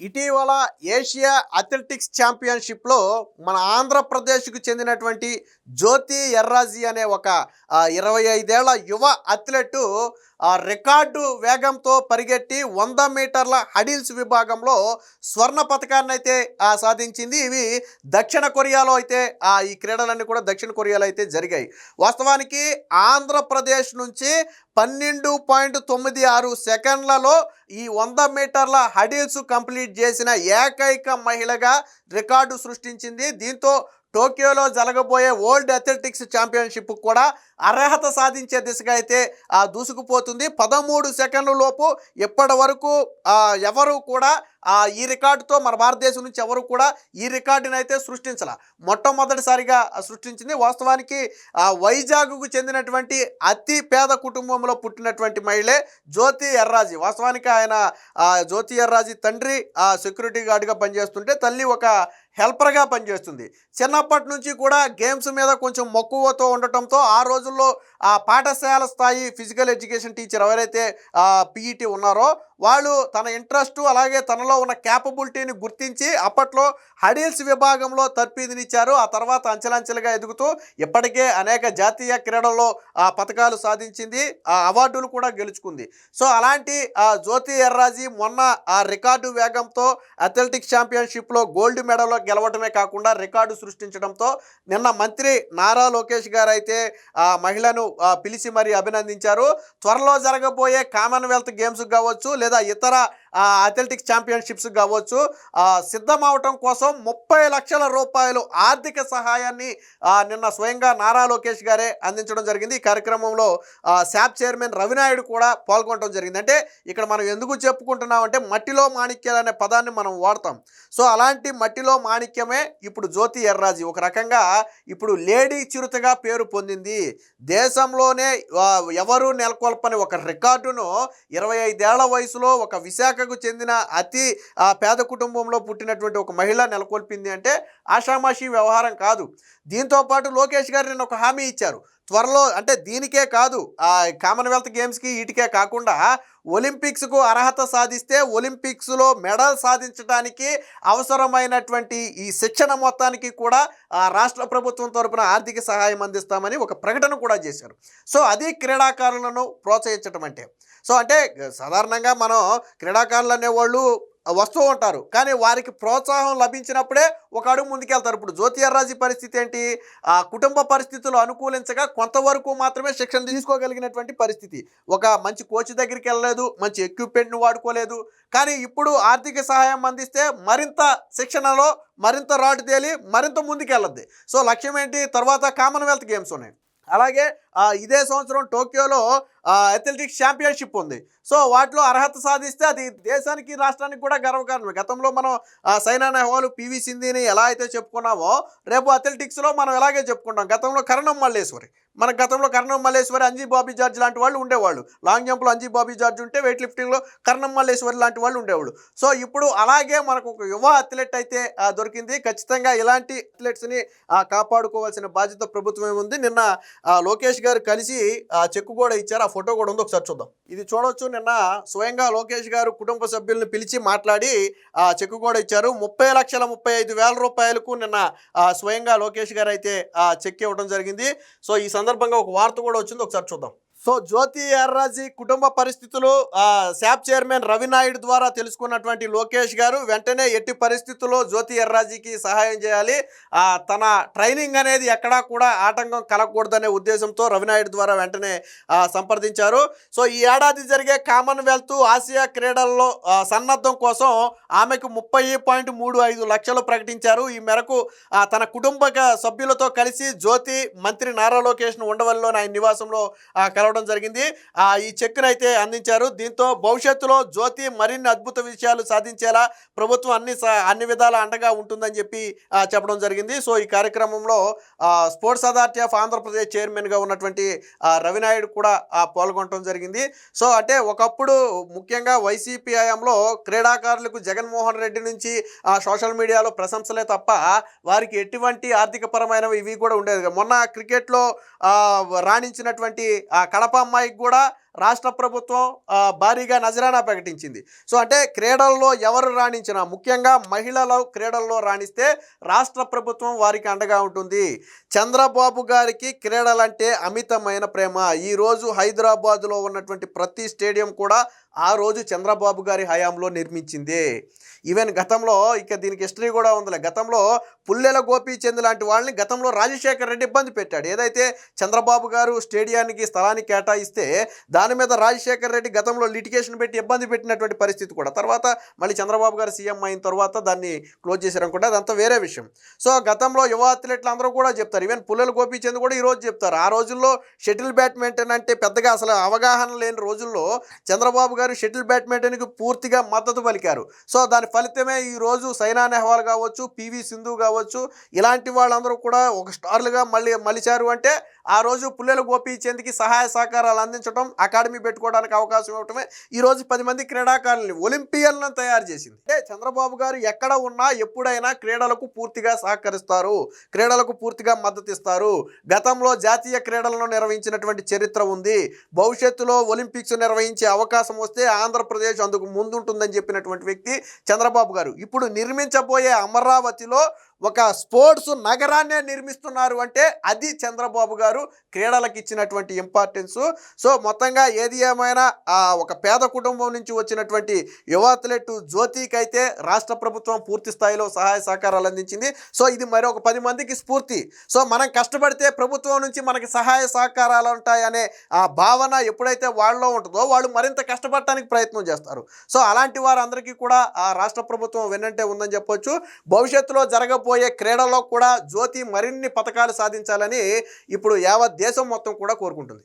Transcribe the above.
ఇటీవల Asia athletics ఛాంపియన్షిప్లో మన ఆంధ్రప్రదేశ్కు చెందినటువంటి జ్యోతి ఎర్రాజీ అనే ఒక ఇరవై ఐదేళ్ళ యువ అథ్లెట్ ఆ, రికార్డు వేగంతో పరిగెట్టి వంద మీటర్ల హడిల్స్ విభాగంలో స్వర్ణ పథకాన్ని అయితే సాధించింది. ఇవి దక్షిణ కొరియాలో అయితే ఆ, ఈ క్రీడలన్నీ కూడా దక్షిణ కొరియాలో అయితే జరిగాయి. వాస్తవానికి ఆంధ్రప్రదేశ్ నుంచి పన్నెండు పాయింట్ తొమ్మిది ఆరు సెకండ్లలో ఈ వంద మీటర్ల హడిల్స్ కంప్లీట్ చేసిన ఏకైక మహిళగా రికార్డు సృష్టించింది. దీంతో టోక్యోలో జరగబోయే వరల్డ్ అథ్లెటిక్స్ ఛాంపియన్షిప్ కూడా అర్హత సాధించే దిశగా అయితే ఆ, దూసుకుపోతుంది. పదమూడు సెకండ్ల లోపు ఇప్పటి వరకు ఎవరు కూడా ఈ రికార్డుతో మన భారతదేశం నుంచి ఎవరు కూడా ఈ రికార్డుని అయితే సృష్టించాల. మొట్టమొదటిసారిగా సృష్టించింది వాస్తవానికి వైజాగ్కు చెందినటువంటి అతి పేద కుటుంబంలో పుట్టినటువంటి మహిళే జ్యోతి ఎర్రాజీ. వాస్తవానికి ఆయన జ్యోతి ఎర్రాజీ తండ్రి ఆ సెక్యూరిటీ గార్డ్గా పనిచేస్తుంటే తల్లి ఒక హెల్పర్గా పనిచేస్తుంది. చిన్నప్పటి నుంచి కూడా గేమ్స్ మీద కొంచెం మక్కువతో ఉండటంతో ఆ రోజుల్లో ఆ పాఠశాల స్థాయి ఫిజికల్ ఎడ్యుకేషన్ టీచర్ ఎవరైతే పీఈటీ ఉన్నారో వాళ్ళు తన ఇంట్రెస్ట్ అలాగే తనలో ఉన్న క్యాపబిలిటీని గుర్తించి అప్పట్లో హడీల్స్ విభాగంలో తర్ఫీదునిచ్చారు. ఆ తర్వాత అంచెలంచెలుగా ఎదుగుతూ ఇప్పటికే అనేక జాతీయ క్రీడల్లో ఆ పథకాలు సాధించింది. ఆ అవార్డులు కూడా గెలుచుకుంది. సో అలాంటి ఆ జ్యోతి ఎర్రాజీ మొన్న ఆ రికార్డు వేగంతో అథ్లెటిక్స్ ఛాంపియన్షిప్లో గోల్డ్ మెడల్ గెలవడమే కాకుండా రికార్డు సృష్టించడంతో నిన్న మంత్రి నారా లోకేష్ గారు అయితే ఆ మహిళను పిలిచి మరి అభినందించారు. త్వరలో జరగబోయే కామన్వెల్త్ గేమ్స్ కావచ్చు లేదా ఇతర అథ్లెటిక్స్ ఛాంపియన్షిప్స్ కావచ్చు సిద్ధమవటం కోసం ముప్పై లక్షల రూపాయలు ఆర్థిక సహాయాన్ని నిన్న స్వయంగా నారా లోకేష్ గారే అందించడం జరిగింది. ఈ కార్యక్రమంలో శాప్ చైర్మన్ రవినాయుడు కూడా పాల్గొనడం జరిగింది. అంటే ఇక్కడ మనం ఎందుకు చెప్పుకుంటున్నాం అంటే మట్టిలో మాణిక్యాలు అనే పదాన్ని మనం వాడతాం. సో అలాంటి మట్టిలో మాణిక్యమే ఇప్పుడు జ్యోతి ఎర్రాజీ. ఒక రకంగా ఇప్పుడు లేడీ చిరుతగా పేరు పొందింది. దేశంలోనే ఎవరు నెలకొల్పని ఒక రికార్డును ఇరవై ఐదేళ్ళ వయసులో ఒక విశాఖ విశాఖకు చెందిన అతి ఆ, పేద కుటుంబంలో పుట్టినటువంటి ఒక మహిళ నెలకొల్పింది అంటే ఆషామాషి వ్యవహారం కాదు. దీంతో పాటు లోకేష్ గారు నిన్న ఒక హామీ ఇచ్చారు. త్వరలో అంటే దీనికే కాదు ఆ కామన్వెల్త్ గేమ్స్కి వీటికే కాకుండా ఒలింపిక్స్కు అర్హత సాధిస్తే ఒలింపిక్స్లో మెడల్ సాధించడానికి అవసరమైనటువంటి ఈ శిక్షణ మొత్తానికి కూడా ఆ రాష్ట్ర ప్రభుత్వం తరపున ఆర్థిక సహాయం అందిస్తామని ఒక ప్రకటన కూడా చేశారు. సో అది క్రీడాకారులను ప్రోత్సహించడం అంటే. సో అంటే సాధారణంగా మనం క్రీడాకారులు అనేవాళ్ళు వస్తూ ఉంటారు. కానీ వారికి ప్రోత్సాహం లభించినప్పుడే ఒక అడుగు ముందుకెళ్తారు. ఇప్పుడు జ్యోతియర్రాజి పరిస్థితి ఏంటి? ఆ కుటుంబ పరిస్థితులు అనుకూలించగా కొంతవరకు మాత్రమే శిక్షణ తీసుకోగలిగినటువంటి పరిస్థితి. ఒక మంచి కోచ్ దగ్గరికి వెళ్ళలేదు మంచి ఎక్విప్మెంట్ను వాడుకోలేదు. కానీ ఇప్పుడు ఆర్థిక సహాయం అందిస్తే మరింత శిక్షణలో మరింత రాటు తేలి మరింత ముందుకెళ్ళద్ది. సో లక్ష్యం ఏంటి తర్వాత కామన్వెల్త్ గేమ్స్ ఉన్నాయి. అలాగే ఇదే సంవత్సరం టోక్యోలో అథ్లెటిక్స్ ఛాంపియన్షిప్ ఉంది. సో వాటిలో అర్హత సాధిస్తే అది దేశానికి రాష్ట్రానికి కూడా గర్వకారణమే. గతంలో మనం సైనా నెహ్వాల్ పివి సింధిని ఎలా అయితే చెప్పుకున్నామో రేపు అథ్లెటిక్స్లో మనం ఎలాగే చెప్పుకుంటాం. గతంలో కరణం మల్లేశ్వరి. మన గతంలో కరణం మల్లేశ్వరి అంజీ బాబీ జార్జ్ లాంటి వాళ్ళు ఉండేవాళ్ళు. లాంగ్ జంప్లో అంజీ బాబీ జార్జ్ ఉంటే వెయిట్ లిఫ్టింగ్లో కరణం మల్లేశ్వరి లాంటి వాళ్ళు ఉండేవాళ్ళు. సో ఇప్పుడు అలాగే మనకు ఒక యువ అథ్లెట్ అయితే దొరికింది. ఖచ్చితంగా ఇలాంటి అథ్లెట్స్ని కాపాడుకోవాల్సిన బాధ్యత ప్రభుత్వమే ఉంది. నిన్న లోకేష్ గారు కలిసి ఆ చెక్కు కూడా ఇచ్చారు. ఆ ఫోటో కూడా ఉంది ఒకసారి చూద్దాం. ఇది చూడొచ్చు. నిన్న స్వయంగా లోకేష్ గారు కుటుంబ సభ్యులను పిలిచి మాట్లాడి ఆ చెక్కు కూడా ఇచ్చారు. ముప్పై లక్షల ముప్పై ఐదు వేల రూపాయలకు నిన్న స్వయంగా లోకేష్ గారు అయితే ఆ చెక్ ఇవ్వడం జరిగింది. సో ఈ సందర్భంగా ఒక వార్త కూడా వచ్చింది. ఒకసారి చూద్దాం. సో జ్యోతి ఎర్రాజీ కుటుంబ పరిస్థితులు శాప్ చైర్మన్ రవినాయుడు ద్వారా తెలుసుకున్నటువంటి లోకేష్ గారు వెంటనే ఎట్టి పరిస్థితుల్లో జ్యోతి ఎర్రాజీకి సహాయం చేయాలి. తన ట్రైనింగ్ అనేది ఎక్కడా కూడా ఆటంకం కలగకూడదనే ఉద్దేశంతో రవినాయుడు ద్వారా వెంటనే సంప్రదించారు. సో ఈ ఏడాది జరిగే కామన్వెల్త్ ఆసియా క్రీడల్లో సన్నద్ధం కోసం ఆమెకు ముప్పై పాయింట్ మూడు ఐదు లక్షలు ప్రకటించారు. ఈ మేరకు తన కుటుంబ సభ్యులతో కలిసి జ్యోతి మంత్రి నారా లోకేష్ను ఉండవల్లిలోని ఆయన నివాసంలో కలవడం రావడం జరిగింది. ఆ, ఈ చెక్ను అయితే అందించారు. దీంతో భవిష్యత్తులో జ్యోతి మరిన్ని అద్భుత విషయాలు సాధించేలా ప్రభుత్వం అన్ని అన్ని విధాల అండగా ఉంటుందని చెప్పి చెప్పడం జరిగింది. సో ఈ కార్యక్రమంలో స్పోర్ట్స్ అథారిటీ ఆఫ్ ఆంధ్రప్రదేశ్ చైర్మన్గా ఉన్నటువంటి రవినాయుడు కూడా పాల్గొనడం జరిగింది. సో అంటే ఒకప్పుడు ముఖ్యంగా వైసీపీ హయాంలో క్రీడాకారులకు జగన్మోహన్ రెడ్డి నుంచి ఆ, సోషల్ మీడియాలో ప్రశంసలే తప్ప వారికి ఎటువంటి ఆర్థిక పరమైనవి ఇవి కూడా ఉండేది మొన్న క్రికెట్లో రాణించినటువంటి ఆ కడప అమ్మాయికి కూడా రాష్ట్ర ప్రభుత్వం భారీగా నజరానా ప్రకటించింది. సో అంటే క్రీడల్లో ఎవరు రాణించినా ముఖ్యంగా మహిళలు క్రీడల్లో రాణిస్తే రాష్ట్ర ప్రభుత్వం వారికి అండగా ఉంటుంది. చంద్రబాబు గారికి క్రీడలంటే అమితమైన ప్రేమ. ఈరోజు హైదరాబాదులో ఉన్నటువంటి ప్రతి స్టేడియం కూడా ఆ రోజు చంద్రబాబు గారి హయాంలో నిర్మించింది. ఈవెన్ గతంలో ఇక దీనికి హిస్టరీ కూడా ఉందిలే. గతంలో పుల్లెల గోపీచంద్ లాంటి వాళ్ళని గతంలో రాజశేఖర్ రెడ్డి ఇబ్బంది పెట్టాడు. ఏదైతే చంద్రబాబు గారు స్టేడియానికి స్థలాన్ని కేటాయిస్తే దాని దాని మీద రాజశేఖర్ రెడ్డి గతంలో లిటిగేషన్ పెట్టి ఇబ్బంది పెట్టినటువంటి పరిస్థితి కూడా. తర్వాత మళ్ళీ చంద్రబాబు గారు సీఎం అయిన తర్వాత దాన్ని క్లోజ్ చేశారనుకుంటే అదంతా వేరే విషయం. సో గతంలో యువ అథ్లెట్లు అందరూ కూడా చెప్తారు. ఈవెన్ పుల్లలు గోపీచంద్ కూడా ఈ రోజు చెప్తారు. ఆ రోజుల్లో షటిల్ బ్యాడ్మింటన్ అంటే పెద్దగా అసలు అవగాహన లేని రోజుల్లో చంద్రబాబు గారు షటిల్ బ్యాడ్మింటన్కి పూర్తిగా మద్దతు పలికారు. సో దాని ఫలితమే ఈ రోజు సైనా నెహ్వాల్ కావచ్చు పివి సింధు కావచ్చు ఇలాంటి వాళ్ళందరూ కూడా ఒక స్టార్లుగా మళ్ళీ మలిచారు అంటే ఆ రోజు పుల్లెల గోపీచంద్కి సహాయ సహకారాలు అందించడం అకాడమీ పెట్టుకోవడానికి అవకాశం ఇవ్వటమే ఈ రోజు పది మంది క్రీడాకారుల్ని ఒలింపియన్లను తయారు చేసింది. అంటే చంద్రబాబు గారు ఎక్కడ ఉన్నా ఎప్పుడైనా క్రీడలకు పూర్తిగా సహకరిస్తారు క్రీడలకు పూర్తిగా మద్దతు ఇస్తారు. గతంలో జాతీయ క్రీడలను నిర్వహించినటువంటి చరిత్ర ఉంది. భవిష్యత్తులో ఒలింపిక్స్ నిర్వహించే అవకాశం వస్తే ఆంధ్రప్రదేశ్ అందుకు ముందుంటుందని చెప్పినటువంటి వ్యక్తి చంద్రబాబు గారు. ఇప్పుడు నిర్మించబోయే అమరావతిలో ఒక స్పోర్ట్స్ నగరాన్నే నిర్మిస్తున్నారు అంటే అది చంద్రబాబు గారు క్రీడలకు ఇచ్చినటువంటి ఇంపార్టెన్స్. సో మొత్తంగా ఏది ఏమైనా ఒక పేద కుటుంబం నుంచి వచ్చినటువంటి యువ అథ్లెట్ జ్యోతికి అయితే రాష్ట్ర ప్రభుత్వం పూర్తి స్థాయిలో సహాయ సహకారాలు అందించింది. సో ఇది మరి ఒక పది మందికి స్ఫూర్తి. సో మనం కష్టపడితే ప్రభుత్వం నుంచి మనకి సహాయ సహకారాలు ఉంటాయనే ఆ భావన ఎప్పుడైతే వాళ్ళలో ఉంటుందో వాళ్ళు మరింత కష్టపడటానికి ప్రయత్నం చేస్తారు. సో అలాంటి వారందరికీ కూడా ఆ రాష్ట్ర ప్రభుత్వం వెన్నంటే ఉందని చెప్పొచ్చు. భవిష్యత్తులో జరగబోయే క్రీడల్లో కూడా జ్యోతి మరిన్ని పథకాలు సాధించాలని ఇప్పుడు యావత్ దేశం మొత్తం కూడా కోరుకుంటుంది.